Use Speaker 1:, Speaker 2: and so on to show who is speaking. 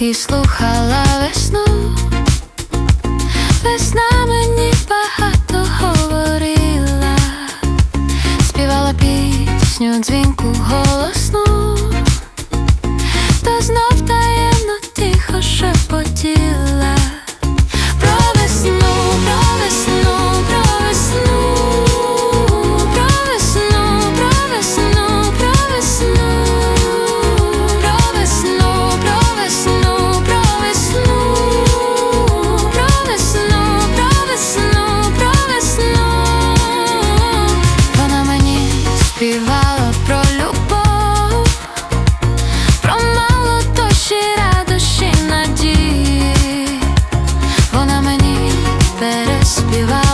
Speaker 1: і слухала весну, весна мені багато говорила, співала пісню, дзвінку голосну. переспівай.